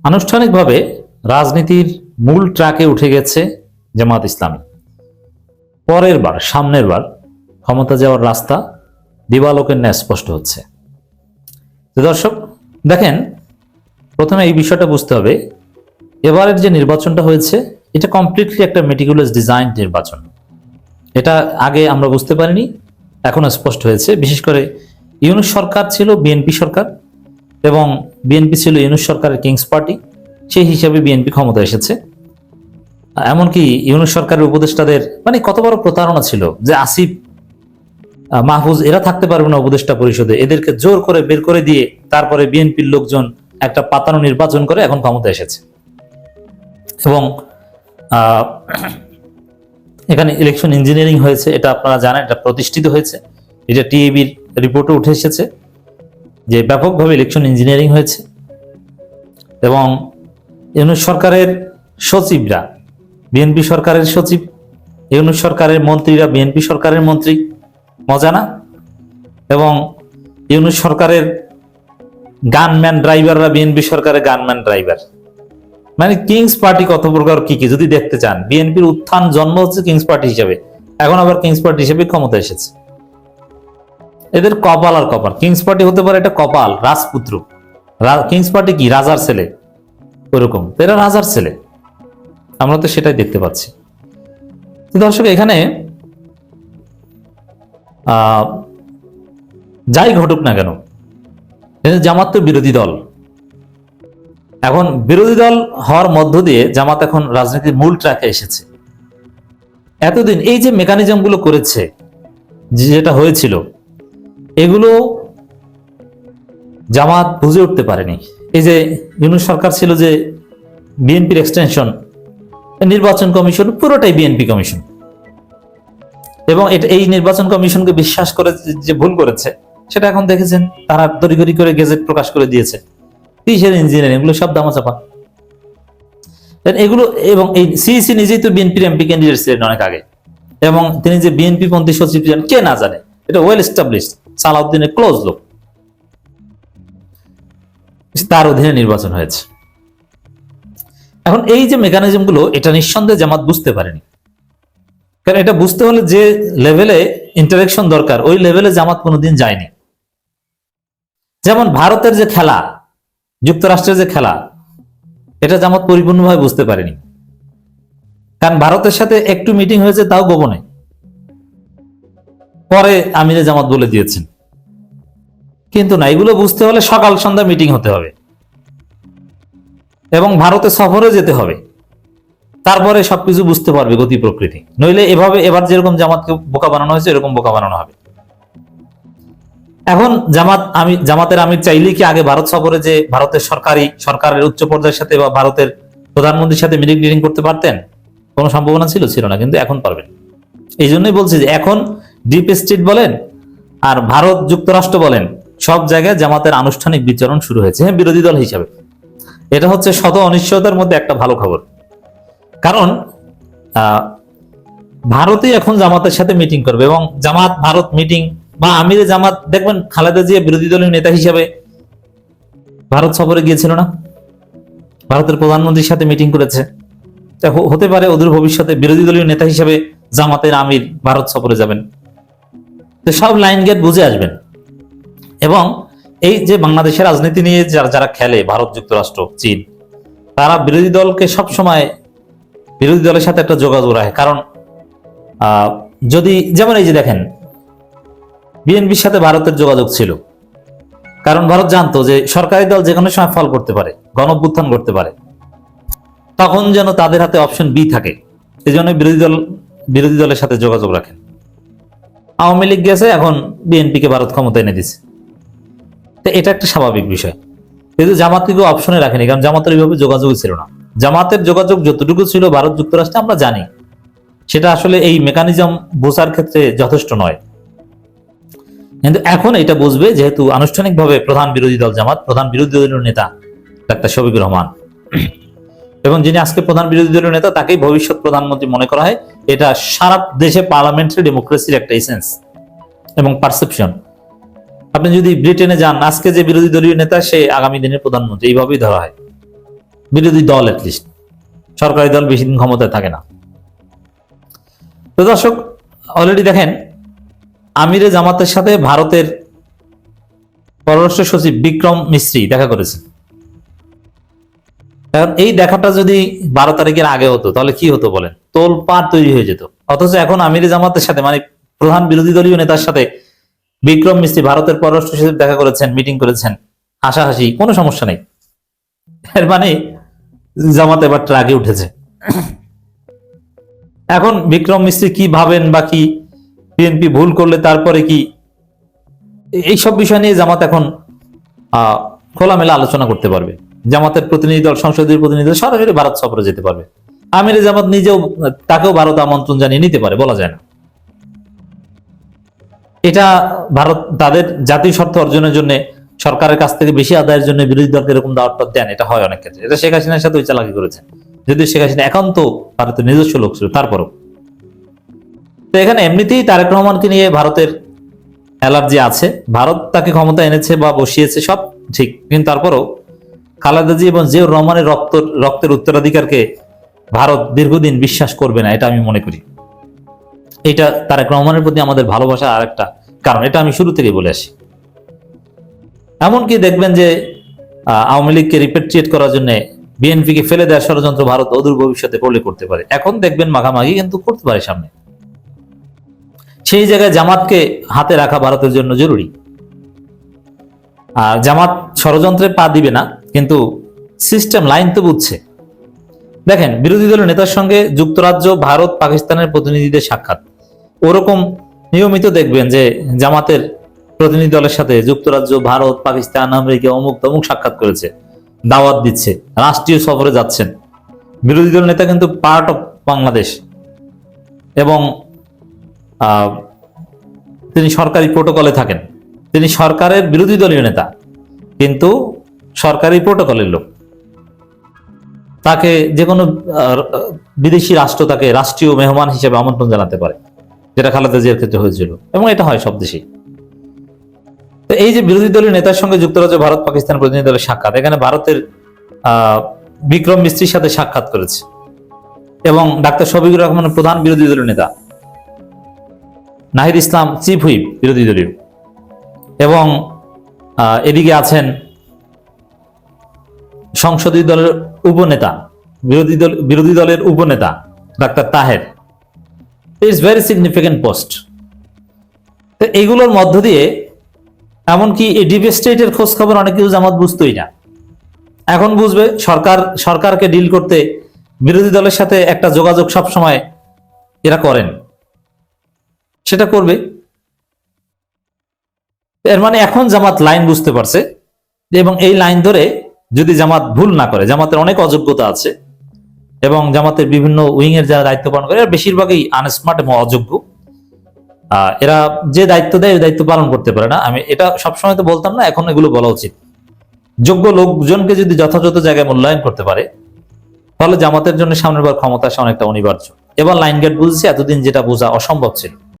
আনুষ্ঠানিকভাবে রাজনীতির মূল ট্রাকে উঠে গেছে জামাত ইসলামী। পরের বার, সামনের বার ক্ষমতা যাওয়ার রাস্তা দিবালোকের ন্যায় স্পষ্ট হচ্ছে। দর্শক, দেখেন, প্রথমে এই বিষয়টা বুঝতে হবে, এবারের যে নির্বাচনটা হয়েছে, এটা কমপ্লিটলি একটা মেটিকুলাস ডিজাইন নির্বাচন। এটা আগে আমরা বুঝতে পারিনি, এখন স্পষ্ট হয়েছে। বিশেষ করে ইউনুস সরকার ছিল, বিএনপি সরকার এবং বিএনপি ছিল ইউনুস সরকারের কিংস পার্টি, সেই হিসাবে বিএনপি ক্ষমতা এসেছে। এমনকি ইউনুস সরকারের উপদেষ্টাদের মানে কত বড় প্রতারণা ছিল যে আসিফ মাহফুজ, এরা থাকতে পারবে না উপদেষ্টা পরিষদে। এদেরকে জোর করে বের করে দিয়ে তারপরে বিএনপির লোকজন একটা পাতানো নির্বাচন করে এখন ক্ষমতা এসেছে। এবং এখানে ইলেকশন ইঞ্জিনিয়ারিং হয়েছে, এটা আপনারা জানেন, এটা প্রতিষ্ঠিত হয়েছে। এটা টিএবির রিপোর্টে উঠে এসেছে। যে ব্যাপকভাবে ইলেকশন ইঞ্জিনিয়ারিং হয়েছে এবং ইউনুস সরকারের সচিবরা, বিএনপি সরকারের সচিব, ইউনুস সরকারের মন্ত্রীরা, বিএনপি সরকারের মন্ত্রী মজা না এবং ইউনুস সরকারের গানম্যান ড্রাইভাররা বিএনপি সরকারের গানম্যান ড্রাইভার মানে কিংস পার্টি কত প্রকার কি কি, যদি দেখতে চান, বিএনপির উত্থান জন্ম হচ্ছে কিংস পার্টি হিসেবে, এখন আবার কিংস পার্টি হিসেবে ক্ষমতা এসেছে। এদের কপাল আর কপাল। কিংস পার্টি হতে পারে এটা কপাল, রাজপুত্র। কিংস পার্টি কি? রাজার ছেলে। ওরকম। এরা রাজার ছেলে। আমরা তো সেটাই দেখতে পাচ্ছি। দর্শক, এখানে যাই ঘটুক না কেন জামাত তো বিরোধী দল। এখন বিরোধী দল হওয়ার মধ্য দিয়ে জামাত এখন রাজনীতির মূল ট্র্যাকে এসেছে। এতদিন এই যে মেকানিজমগুলো করেছে যেটা হয়েছিল এগুলো জামাত বুঝে উঠতে পারেনি। এই যে ইউনুস সরকার ছিল যে বিএনপির এক্সটেনশন নির্বাচন কমিশন, পুরোটাই বিএনপি কমিশন। এবং এটা এই নির্বাচন কমিশনকে বিশ্বাস করে যে- ভুল করেছে, সেটা এখন দেখেছেন, তারা তড়িঘড়ি করে গেজেট প্রকাশ করে দিয়েছে। কিসের ইঞ্জিনিয়ারিং এগুলো সব দামাচাপা। এগুলো এবং এই সিইসি নিজেই তো বিএনপির এমপি ক্যান্ডিডেট ছিলেন অনেক আগে। এবং তিনি যে বিএনপি পন্থী সচিব ছিলেন, কে না জানে, এটা ওয়েল এস্টাবলিশ সালাউদ্দিনের ক্লোজ লোক। তার অধীনে নির্বাচন হয়েছে। এখন এই যে মেকানিজমগুলো এটা নিঃসন্দেহে জামাত বুঝতে পারেনি। কারণ এটা বুঝতে হলে যে লেভেলে ইন্টারেকশন দরকার, ওই লেভেলে জামাত কোনোদিন যায়নি। যেমন ভারতের যে খেলা, যুক্তরাষ্ট্রের যে খেলা, এটা জামাত পরিপূর্ণভাবে বুঝতে পারেনি। কারণ ভারতের সাথে একটু মিটিং হয়েছে, তাও গোপনে। পরে আমিরে জামাত বলে দিয়েছেন। কিন্তু না, এগুলো বুঝতে হলে সকাল সন্ধ্যা মিটিং হতে হবে। এবং ভারতে সফরে যেতে হবে। তারপরে সবকিছু বুঝতে পারবে গতি প্রকৃতি। নইলে এভাবে এবার যেরকম জামাতকে বোকা বানানো হয়েছে, এরকম বোকা বানানো হবে। এখন জামাত, আমি, জামাতের আমির চাইলেই কি আগে ভারত সফরে যে ভারতের সরকারি, সরকারের উচ্চ পর্যায়ের সাথে বা ভারতের প্রধানমন্ত্রীর সাথে মিটিং টিটিং করতে পারতেন? কোনো সম্ভাবনা ছিল ছিল না, কিন্তু এখন পারবেন। এই জন্যই বলছি যে এখন ডিপ স্টেট বলেন আর ভারত যুক্তরাষ্ট্র বলেন, সব জায়গায় জামাতের আনুষ্ঠানিক বিচরণ শুরু হয়েছে হ্যাঁ বিরোধী দল হিসাবে। এটা হচ্ছে শত অনিশ্চয়তার মধ্যে একটা ভালো খবর। কারণ ভারতই এখন জামাতের সাথে মিটিং করবে এবং জামাত, ভারত মিটিং বা আমিরে জামাত, দেখবেন খালেদা জিয়া বিরোধী দলীয় নেতা হিসাবে ভারত সফরে গিয়েছিল না? ভারতের প্রধানমন্ত্রীর সাথে মিটিং করেছে। হতে পারে ওদের ভবিষ্যতে বিরোধী দলীয় নেতা হিসাবে জামাতের আমির ভারত সফরে যাবেন। তো সব লাইন গেট বুঝে আসবেন। এবং এই যে বাংলাদেশের রাজনীতি নিয়ে যারা যারা খেলে, ভারত, যুক্তরাষ্ট্র, চীন, তারা বিরোধী দলকে সব সময় বিরোধী দলের সাথে একটা যোগাযোগ রাখে। কারণ যদি যেমন এই যে দেখেন, বিএনপির সাথে ভারতের যোগাযোগ ছিল। কারণ ভারত জানতো যে সরকারি দল যে কোনো সময় ফল করতে পারে গণভ্যুত্থান করতে পারে। তখন যেন তাদের হাতে অপশন বি থাকে। এই জন্য বিরোধী দল বিরোধী দলের সাথে যোগাযোগ রাখেন। আওয়ামী লীগ গেছে, এখন বিএনপিকে ভারত ক্ষমতা এনে দিছে। তো এটা একটা স্বাভাবিক বিষয়। কিন্তু জামাতকে অপশনে রাখেনি, কারণ জামাতের এইভাবে যোগাযোগ ছিল না। জামাতের যোগাযোগ যতটুকু ছিল ভারত যুক্তরাষ্ট্রে, আমরা জানি। সেটা আসলে এই মেকানিজম বোঝার ক্ষেত্রে যথেষ্ট নয়। কিন্তু এখন এটা বুঝবে, যেহেতু আনুষ্ঠানিকভাবে প্রধান বিরোধী দল জামাত, প্রধান বিরোধী দলীয় নেতা ডাক্তার শফিকুর রহমান। এবং যিনি আজকে প্রধান বিরোধী দলীয় নেতা, তাকেই ভবিষ্যৎ প্রধানমন্ত্রী মনে করা হয়। এটা সারা দেশে পার্লামেন্টারি ডেমোক্রেসির একটা এসেন্স এবং পারসেপশন আপনি যদি ব্রিটেনে যান, আজকে যে বিরোধী দলীয় নেতা, সে আগামী দিনের প্রধানমন্ত্রী, এইভাবেই ধরা হয়। বিরোধী দল লিস্ট সরকারি দল বেশি দিন ক্ষমতায় থাকে না। তো দর্শক অলরেডি দেখেন, আমিরে জামাতের সাথে ভারতের পররাষ্ট্র সচিব বিক্রম মিস্ত্রি দেখা করেছেন। এই দেখাটা যদি বারো তারিখের আগে হতো, তাহলে কি হতো বলেন? তোল পার তৈরি হয়ে যেত। অথচ এখন আমিরে জামাতের সাথে মানে প্রধান বিরোধী দলীয় নেতার সাথে বিক্রম মিস্ত্রি ভারতের পররাষ্ট্র সচিব দেখা করেছেন, মিটিং করেছেন, হাসাহাসি, কোনো সমস্যা নেই। এর মানে জামাত এবার ট্রাকে উঠেছে। এখন বিক্রম মিস্ত্রি কি ভাবেন বা কি বিএনপি ভুল করলে তারপরে কি? এইসব বিষয় নিয়ে জামাত এখন খোলামেলা আলোচনা করতে পারবে। জামাতের প্রতিনিধি দল সংসদীয় প্রতিনিধি দল সরাসরি ভারত সফরে যেতে পারবে। আমির জামাত নিজেও তাকেও ভারত আমন্ত্রণ জানিয়ে নিতে পারে, বলা যায় না। এটা ভারত তাদের জাতীয় স্বার্থ অর্জনের জন্য, সরকারের কাছ থেকে বেশি আদায়ের জন্য বিরোধী দলকে এরকম দাওয়াত দেন, এটা হয় অনেক ক্ষেত্রে। এটা শেখ হাসিনার সাথে ওই চালাকি করেছে যদিও শেখ হাসিনা একান্ত ভারতের নিজস্ব লোক ছিল, তারপরও। তো এখানে এমনিতেই তারেক রহমানকে নিয়ে ভারতের অ্যালার্জি আছে। ভারত তাকে ক্ষমতা এনেছে বা বসিয়েছে সব ঠিক, কিন্তু তারপরও খালেদাজি এবং জিয়াউর রহমানের রক্ত রক্তের উত্তরাধিকারকে ভারত দীর্ঘদিন বিশ্বাস করবে না, এটা আমি মনে করি। এটা তারেক রহমানের প্রতি আমাদের ভালোবাসা আর একটা কারণ, এটা আমি শুরু থেকে বলে আসি। এমনকি দেখবেন যে আওয়ামী লীগকে রিপেট্রিয়েট করার জন্য বিএনপিকে ফেলে দেওয়ার ষড়যন্ত্র ভারত অদূর ভবিষ্যতে করলে করতে পারে। এখন দেখবেন মাখামাখি কিন্তু করতে পারে সামনে। সেই জায়গায় জামাতকে হাতে রাখা ভারতের জন্য জরুরি। আর জামাত ষড়যন্ত্রে পা দিবে না কিন্তু সিস্টেম লাইন তো বুঝছে। দেখেন, বিরোধী দলের নেতার সঙ্গে যুক্তরাজ্য, ভারত, পাকিস্তানের প্রতিনিধিদের সাক্ষাৎ। ওরকম নিয়মিত দেখবেন যে জামাতের প্রতিনিধি দলের সাথে যুক্তরাজ্য, ভারত, পাকিস্তান, আমেরিকা অমুক তমুক সাক্ষাৎ করেছে, দাওয়াত দিচ্ছে, রাষ্ট্রীয় সফরে যাচ্ছেন। বিরোধী দল নেতা কিন্তু পার্ট অফ বাংলাদেশ এবং তিনি সরকারি প্রোটোকলে থাকেন। তিনি সরকারের বিরোধী দলীয় নেতা। কিন্তু সরকারি প্রোটোকলের লোক। তাকে যে কোনো বিদেশি রাষ্ট্র তাকে রাষ্ট্রীয় মেহমান হিসেবে আমন্ত্রণ জানাতে পারে, যেটা খালেদা জিয়ার ক্ষেত্রে হয়েছিল। এবং এটা হয় সব দেশেই। তো এই যে বিরোধী দলীয় নেতার সঙ্গে যুক্তরাজ্য, ভারত, পাকিস্তান প্রতিনিধি দলের সাক্ষাৎ, এখানে ভারতের বিক্রম মিস্ত্রির সাথে সাক্ষাৎ করেছে। এবং ডাক্তার শফিকুর রহমান প্রধান বিরোধী দলীয় নেতা। নাহিদ ইসলাম চিফ হুইপ বিরোধী দলীয়। এবং এদিকে আছেন সংসদীয় দলের উপনেতা, বিরোধী দল বিরোধী দলের উপনেতা, doctor Taher. It's very significant post তো এইগুলোর মধ্য দিয়ে এমনকি এই ডিপ স্টেটের খোঁজ খবর অনেক কিছু জামাত বুঝতোই না। এখন বুঝবে সরকার, সরকারকে ডিল করতে বিরোধী দলের সাথে একটা যোগাযোগ সব সময় এরা করেন। সেটা করবে। এর মানে এখন জামাত লাইন বুঝতে পারছে এবং এই লাইন ধরে যদি জামাত ভুল না করে, জামাতের অনেক অযোগ্যতা আছে এবং জামাতের বিভিন্ন উইং এর যারা দায়িত্ব পালন করে, এরা বেশিরভাগই আনস্মার্ট এবং অযোগ্য। এরা যে দায়িত্ব দেয় দায়িত্ব পালন করতে পারে না। আমি এটা সবসময় তো বলতাম না, এখন এগুলো বলা উচিত। যোগ্য লোকজনকে যদি যথাযথ জায়গায় মূল্যায়ন করতে পারে, তাহলে জামাতের জন্য সামনের বার ক্ষমতা আসা অনেকটা অনিবার্য। এবার লাইন গেট বুঝেছি, এতদিন যেটা বোঝা অসম্ভব ছিল।